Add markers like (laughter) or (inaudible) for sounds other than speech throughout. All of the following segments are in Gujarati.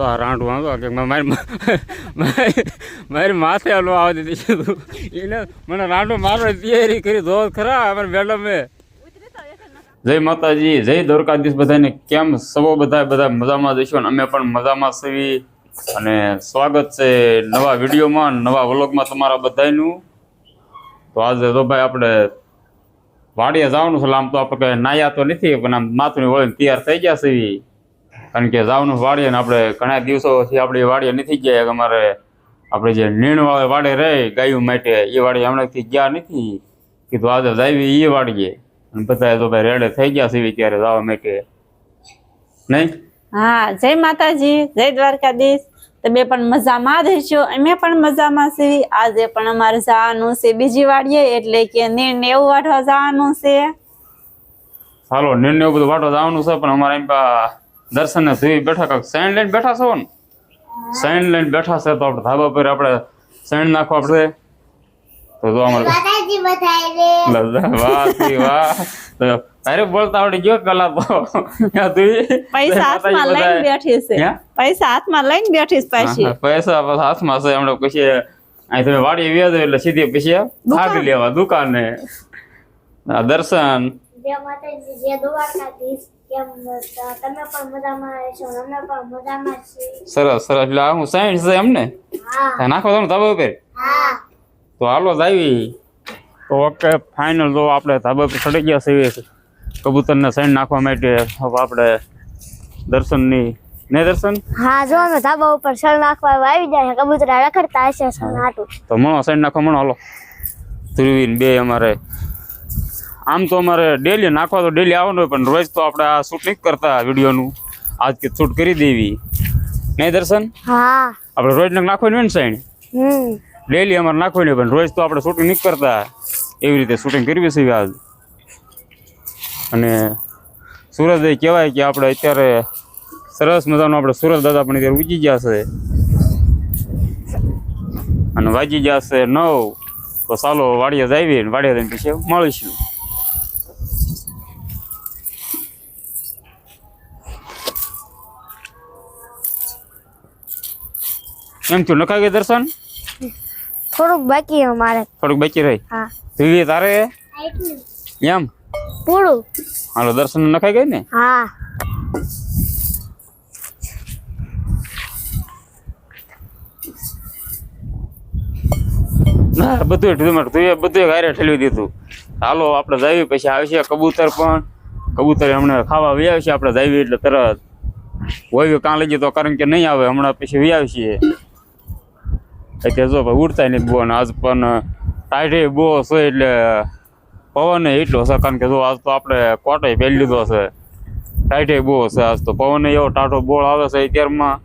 તો આ રાંડ વાંધો કે મારી મારી માથે નો આવતી દીધું એને મને રાંડો મારવાની તૈયારી કરી દો ખરા, અમારે મેડમે જય માતાજી, જય દ્વારકાધીશ બધાને. કેમ સવો બધા બધા મજામાં જઈશું અને અમે પણ મજામાં સવી અને સ્વાગત છે નવા વિડીયોમાં, નવા વ્લોગમાં તમારા બધાનું તો આજે તો ભાઈ આપણે વાડીએ જવાનું છે, આમ તો આપણે કંઈ નાયા તો નથી, પણ આમ માથું વળીને તૈયાર થઈ ગયા છીએ. કારણ કે જાવનું વાડીએ ને આપણે ઘણા દિવસોથી આપણે વાડીએ નથી ગયા અમારે આપણે જે નીણવાળે વાડે રહે ગાયું માટે એ વાડી હમણાંથી ગયા નથી. કીધું આજે જાવી એ વાડીએ. અને બધા તો ભાઈ રેડે થઈ ગયા છે ત્યારે જવા માટે. નહીં? હા જય માતાજી જય દ્વારકાધીશ. તમે પણ મજામાં રહેશો? અમે પણ મજામાં છીએ. આજે પણ અમારે જવાનું છે બીજી વાડીએ એટલે કે નીણ ને એવું વાઢવા જવાનું છે. ચાલો નિર્ણય એવું બધું વાટો જવાનું છે પણ અમારે એમ પા દર્શન ને સુઈ બેઠા કાંક સાઈન લઈને બેઠા છો ને? સાઈન લઈને બેઠા છે તો આપણે ધાબા પર આપણે સાઈન નાખવા આપડે તો જો અમારે માતાજી બધાય રે. લજા, વાહ વાહ. તારે બોલતા આવડી ગયો કલા તો. પૈસા હાથમાં લઈને બેઠી છે. પૈસા હાથમાં લઈને બેઠી છે પાછી. પૈસા હાથમાં છે. હમણાં પછી અહીં તમે વાડી વ્યાજ એટલે સીધી પછી ભાગ લેવા દુકાને. આ દર્શન. સરસ સરસ. એટલે હું સાયન્સ છે એમને? નાખો તમે ધાબા ઉપર. તો હાલો જ આવી. તો ઓકે ફાઇનલ તો આપણે ધાબા પર ચડી ગયા છીએ. કબૂતરને સાઈન નાખવા માટે હવે આપણે દર્શનની ને દર્શન? હા જો અમે ધાબા ઉપર સળ નાખવા આવી જાય. કબૂતરા રખડતા હશે સળ હાટું તો મણો સાઈન નાખવા મણો હાલો. ધ્રુવીન બે અમારે આમ તો અમારે ડેલી નાખવા તો ડેલી આવવાનું હોય પણ રોજ તો આપણે આ શૂટ નહીં કરતા વિડીયોનું. આજ કે શૂટ કરી દેવી. નહીં દર્શન? હા. આપણે રોજ નાખવાનું હોય ને સાઈડ ડેલી અમારે નાખવાની પણ રોજ તો આપણે શૂટિંગ નહીં કરતા. એવી રીતે શૂટિંગ કરવી છે આજ. અને સુરત એ કહેવાય કે આપણે અત્યારે સરસ મજાનું આપણે સુરત દાદા પણ અત્યારે ઉજી ગયા છે. અને વાગી ગયા છે નવ. તો ચાલો વાડીએ જ ને વાડીએ જઈને પછી મળીશું. એમ થયું નખાઈ ગઈ દર્શન? થોડુંક બાકી અમારે થોડુંક બાકી રહી. હા. ધીરે તારે? એમ? પૂરું. હાલો દર્શન નખાઈ ગઈ ને? હા. ના બધું ઢીમર તું એ બધું ગાયરે ઠેલવી દીધું. હાલો આપણે જાવી પછી આવશે કબૂતર પણ. કબૂતર હમણાં ખાવા વ્યાવશે આવશે આપણે જાવી એટલે તરત. હોય કાં લઈ જતો કારણ કે નહીં આવે હમણાં પછી વ્યાવશે એટલે જો ભાઈ ઉડતા નહીં બહુ આજ પણ ટાઈટે બહુ છે એટલે પવન એટલો છે, કારણ કે જો આજ તો આપણે કોટે પહેરી લીધો છે. ટાઈટે બહુ છે આજ તો. પવન એવો ટાટો બોળ આવે છે અત્યારમાં.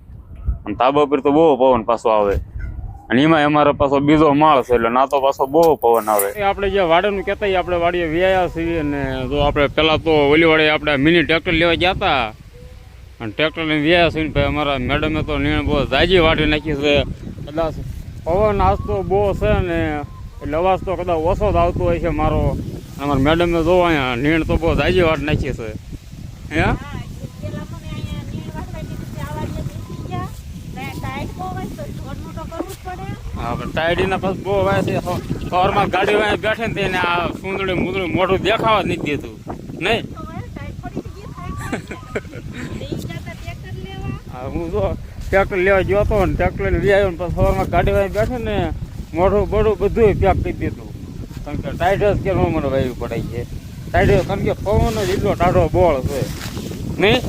અને તાબા પર તો બહુ પવન પાછો આવે. અને એમાં અમારે પાછો બીજો માળ છે એટલે ના તો પાછો બહુ પવન આવે. આપણે જે વાડેનું કહેતા આપણે વાડીએ વ્યાયા છીએ અને જો આપણે પહેલાં તો ઓલી વાડે આપણે મિની ટ્રેક્ટર લેવા ગયા હતા. અને ટ્રેક્ટરને વ્યાયા છીએ ભાઈ અમારા મેડમે તો નિર્ણય બહુ જાજી વાટી નાખી છે. કદાચ પવન નાસ્તો બહુ છે ને એટલે અવાજ તો કદાચ ઓછો જ આવતો હોય છે મારો. અમારા મેડમે જો અહીંયા નીણ તો બહુ જાજી વાટ નાખી છે. હે? હા પણ ટાઈડીના પાસ બહુ વાય છે. સવારમાં ગાડી વાય બેઠે ને તેને આ સુંદડી મુંદડી મોઢું દેખાવા જ નથી દેતું. નહીં? (laughs) હા હું જો ટ્રેક્ટર લેવા ગયો હતો ને ટ્રેક્ટર લઈને લઈ આવ્યો ને પછી સવારમાં ગાડી વાય બેઠે ને મોઢું બોડું બધું પેક કરી દીધું. કારણ કે ટાઈડસ કે મને વાયુ પડાય છે. ટાઈડસ કારણ કે પવન જ એટલો ટાઢો બોળ છે. નહીં?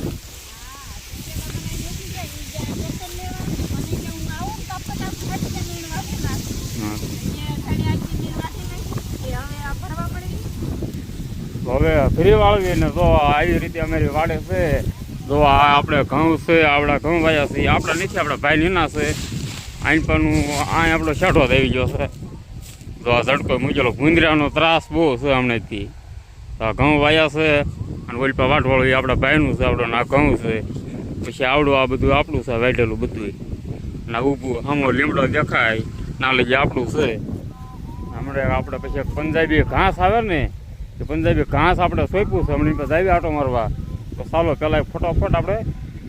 હવે ફરી વાળવી ને તો આવી રીતે અમારી વાડે છે. જો આ આપણે ઘઉં છે, આપણા ઘઉં વાયા છે, આપણા નથી, આપણા ભાઈ નીના છે. આઈન પણ આ આપણો શેઠો દેવી ગયો છે. તો આ ઝડકો મૂકેલો. ગુંદરાનો ત્રાસ બહુ છે હમણાંથી. તો આ ઘઉં વાયા છે અને ઓલી પા વાટવાળું એ આપણા ભાઈનું છે, આપણો આ ઘઉં છે. પછી આવડું આ બધું આપણું છે વાઢેલું બધું ના ઊભું સામો લીમડો દેખાય ના લઈ આપણું છે. હમણાં આપણે પછી પંજાબી ઘાસ આવે ને, એ પંજાબી ઘાસ આપણે સોંપ્યું છે, હમણાં પાસે આવી આટો મારવા. તો ચાલો પહેલાં ફટાફટ આપણે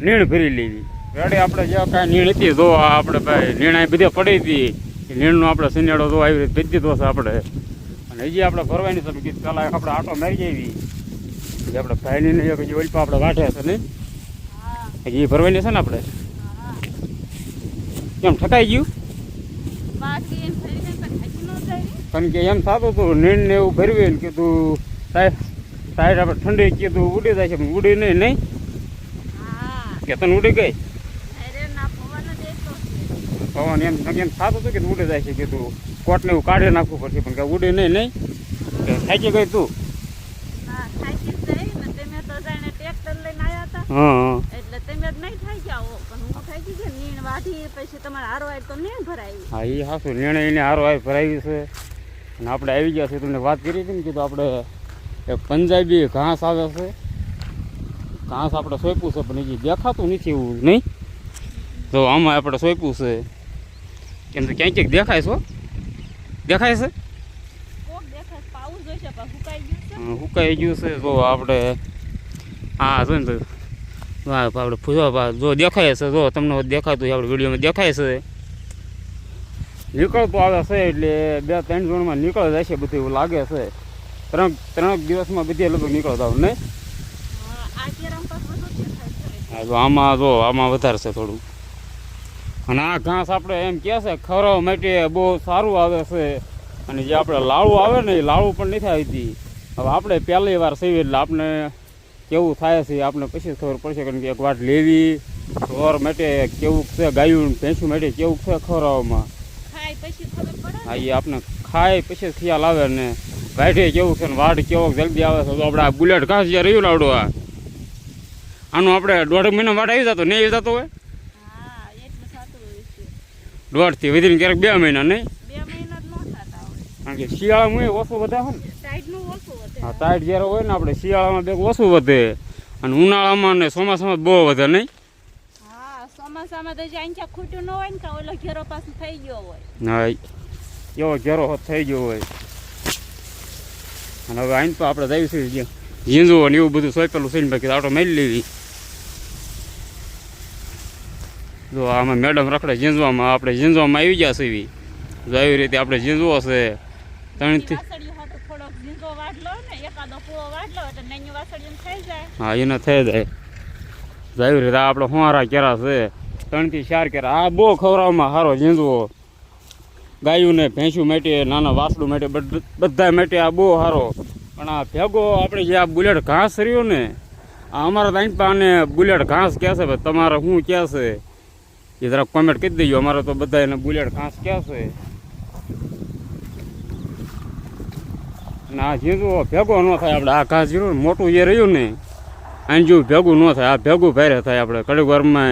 નીણ ભરી લેવી. રેડી આપણે જે કાંઈ નીણ હતી જો આપણે ભાઈ નિર્ણય બધે પડી હતી. નીણનો આપણે સિનેડો જો આવી રીતે ભેજી છે આપણે. અને હજી આપણે ભરવાની છે કીધું પહેલાં આપણે આટો મારી જઈવી હજી આપણે ભાઈની નહીં હજી ઓલપા આપણે વાઢે છે નહીં હજી એ ભરવાની છે ને આપણે? કેમ ઠકાઈ ગયું? પણ કે એમ થતું હતું નીણ ને એવું ભરવી ને કીધું સાહેબ સાઈડ આપણે ઠંડી કીધું ઉડી જાય છે પણ ઉડી નહીં નહીં? હા. કે તને ઉડી ગઈ? પવન એમ એમ થતું હતું કે ઉડી જાય છે કીધું. કોટને એવું કાઢી નાખવું પડશે પણ કે ઉડી નહીં નહીં? કે થાકી ગઈ તું? હા હા એ હાસું નિર્ણય એને હારો આવી ભરાવી છે. અને આપણે આવી ગયા છે તમને વાત કરી હતી ને કીધું આપણે એક પંજાબી ઘાસ આવે છે. ઘાસ આપણે સોંપ્યું છે પણ હજી દેખાતું નથી એવું નહીં? તો આમાં આપણે સોંપ્યું છે. કેમ કે ક્યાંક ક્યાંક દેખાય છે દેખાય છે? સુકાઈ ગયું છે. જો આપણે હા જો ને તો આપણે ફૂસવા જો દેખાય છે જો તમને દેખાતું આપણે વિડીયોમાં દેખાય છે. નીકળતો આવે છે એટલે બે ત્રણ જણમાં નીકળ જાય છે બધું એવું લાગે છે. ત્રણ ત્રણ દિવસમાં બધી લગભગ નીકળતા હોય જો આમાં જો આમાં વધારે છે થોડું. અને આ ઘાસ આપણે એમ કહે છે ખરો માટે બહુ સારું આવે છે. અને જે આપણે લાળું આવે ને એ લાળું પણ નથી આવતી. હવે આપણે પહેલી વાર સીવી એટલે આપણે કેવું થાય છે આપણે પછી ખબર પડશે કારણ કે એક વાટ લેવી ઢોર માટે કેવું છે ગાયું ભેંસું માટે કેવું છે ખવડાવવામાં હા એ આપણે ખાય પછી ખ્યાલ આવે ને. વાઢે કેવું છે ને વાઢ કેવો જલ્દી આવે છે તો આપણે આ બુલેટ ઘાસ જે રહ્યું ને આવડું આ? આનું આપણે દોઢ મહિના વાટ આવી જતો નહીં આવી જતો હોય? દોઢથી વધીને ક્યારેક બે મહિના નહીં? કારણ કે શિયાળામાં ઓછું વધે હોય ને. હા ટાઈટ જ્યારે હોય ને આપણે શિયાળામાં બે ઓછું વધે. અને ઉનાળામાં ને ચોમાસામાં બહુ વધે નહીં? હા ચોમાસામાં તો જે આંખ્યા ન હોય ને કે ઓલો ઘેરો પાછું થઈ ગયો હોય. હા એવો ઘેરો થઈ ગયો હોય. અને હવે આઈને તો આપણે જઈએ જ્યાં ઝીંઝું ને એવું બધું સોંપેલું છે ને બાકી આટો મેલી લેવી. જો આમાં મેડમ રખડે ઝીંઝવામાં આપણે ઝીંઝવામાં આવી ગયા એવી જો એવી રીતે આપણે ઝીંઝવો છે ત્રણથી હા એને થઈ જાય. જો રીતે આપણે હોરા કેરા છે ત્રણથી ચાર કેરા આ બહુ ખવરાવવામાં સારો ઝીંઝવો ગાયું ને ભેંસું માટે, નાના વાસડું માટે, બધ- માટે આ બહુ સારો પણ આ ભેગો આપણે જે આ બુલેટ ઘાસ રહ્યો ને, આ અમારા દાઈપા પાને બુલેટ ઘાસ કહે છે તમારે શું કહે છે? એ જરાક કોમેન્ટ કરી દેજો, અમારે તો બધા એને બુલેટ ઘાસ કહે છે. ના આ ભેગો ન થાય આપણે, આ ઘાસ જીરું મોટું જે રહ્યું ને, આને જેવું ભેગું ન થાય, આ ભેગું ભેરે થાય આપણે. કડક વારમાં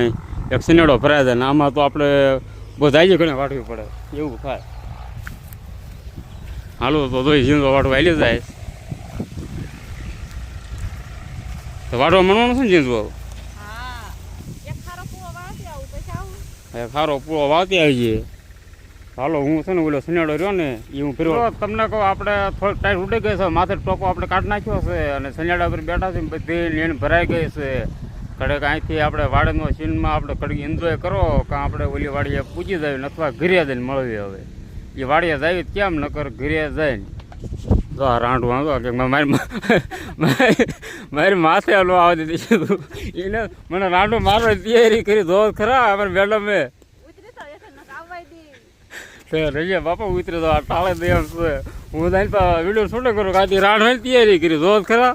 એક સિનેડો ભરાય જાય ને, આમાં તો આપણે બહુ જાજી ઘણા વાટવી પડે. એવું થાય. હાલો તો દોઈ જીંદો વાટો આવી જાય. તો વાટવા મણવાનું છે ને ઝીંઝો હા એક ખારો પૂવો વાટી આવું પછી આવું. એ ખારો પૂરો વાતી આવી જઈએ હાલો હું છે ને ઓલો સનેડો રહ્યો ને એ હું ફેરવો તમને કહું આપણે થોડોક ટાઈટ ઉડી ગયો છે માથે ટોકો આપણે કાઢી નાખ્યો છે અને સનેડા પર બેઠા છે બધી નીણ ભરાઈ ગઈ છે. કડક અહીંથી આપણે વાડનો સીનમાં આપણે કડક એન્જોય કરો કાં આપણે ઓલી વાડીએ પૂજી જાય ને અથવા ઘરે જઈને મળવી હવે. એ વાડીએ જાય કેમ નકર ઘરે જઈને ને? જો આ રાંડું વાંધો કે મારી મારી માથે નો આવતી દીધું એને મને રાંડું મારો તૈયારી કરી દો ખરા અમારે મેડમે. રહીએ બાપા ઉતરે તો ટાળે દે હું વીડિયો શૂટિંગ કરું કાંથી રાંડવાની તૈયારી કરી દો ખરા.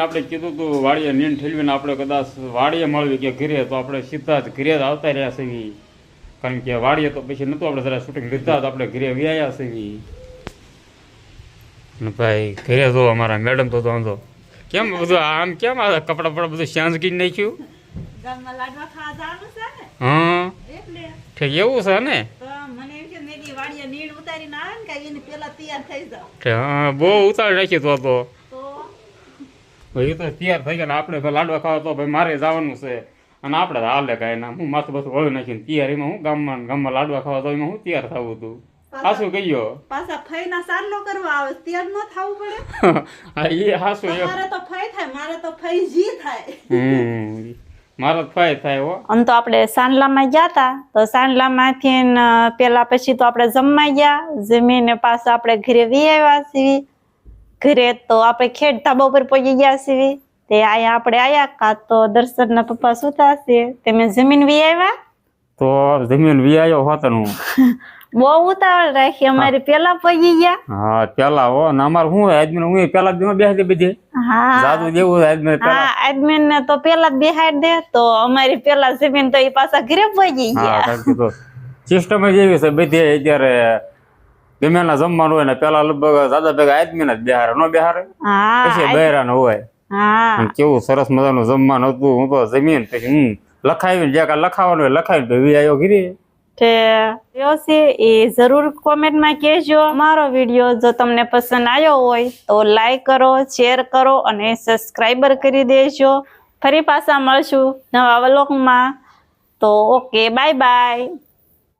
તમને આપણે કીધું હતું વાડીએ નીંદ ઠેલવીને આપણે કદાચ વાડીએ મળવી કે ઘરે તો આપણે સીધા જ ઘરે જ આવતા રહ્યા છીએ. કારણ કે વાડીએ તો પછી નહોતું આપણે જરા શૂટિંગ લીધા તો આપણે ઘરે વ્યાયા છીએ. ભાઈ ઘરે જો અમારા મેડમ તો વાંધો કેમ બધું આમ કેમ આ કપડાં બપડા બધું સાંજ ગી નાખ્યું? હા. ઠીક એવું છે ને? બહુ ઉતાર નાખ્યું તો તો. એ તો તૈયાર થઈ ગયા આપણે તો લાડવા ખાવા તો ભાઈ મારે જવાનું છે. અને આપણે હાલે કાંઈ ના. હું માથું બધું વળી નાખીને તૈયારીમાં હું ગામમાં ગામમાં લાડવા ખાવા તો એમાં હું તૈયાર થવું હતું હાસું કહીયો? પાછા ફઈના સારલો કરવા આવે તૈયાર ન થવું પડે. (laughs) હા એ હાસું મારે તો ફઈ થાય મારે તો ફઈ જી થાય. હમ. મારો તો ફાય થાય હો. આમ તો આપણે સાંડલામાં ગયા હતા તો સાંડલામાંથી પેલા પછી તો આપણે જમવા ગયા. જમીને પાછા આપણે ઘરે વી આવ્યા છીએ. ઘરે તો આપણે ખેડ ધાબા ઉપર પહોંચી ગયા છીએ. તે આયા આપણે આયા કા તો દર્શનના પપ્પા સુતા છે તમે જમીન વી આવ્યા તો જમીન વિયાયો હોત હું. (laughs) બહુ ઉતાવળ રાખી અમારી પેલા પહોંચી ગયા. હા પેલા હો ને અમારે શું આજમી હું પેલા જ બેસી બધે. હા. જાદુ જેવું આજમી પેલા. હા એડમિન ને તો પેલા જ બેહાડ દે. તો અમારી પેલા જમીન તો એ પાછા ઘરે પહોંચી હા ગયા. કારણ કે તો સિસ્ટમ જ એવી છે બધી અત્યારે ગમે ના જમવાનું હોય ને પેલા લગભગ દાદા ભેગા આદમી જ બેહારે નો બેહારે. પછી બહેરા હોય. કેવું સરસ મજાનું જમવાનું હતું. હું તો જમીન પછી હું લખાવીને જે કાંઈ લખાવાનું હોય લખાવીને પછી આવ્યો તે રહ્યો છે એ જરૂર કોમેન્ટમાં કહેજો. મારો વીડિયો જો તમને પસંદ આવ્યો હોય તો લાઈક કરો શેર કરો અને સબસ્ક્રાઈબર કરી દેજો. ફરી પાછા મળશું નવા વ્લોગમાં. તો ઓકે બાય બાય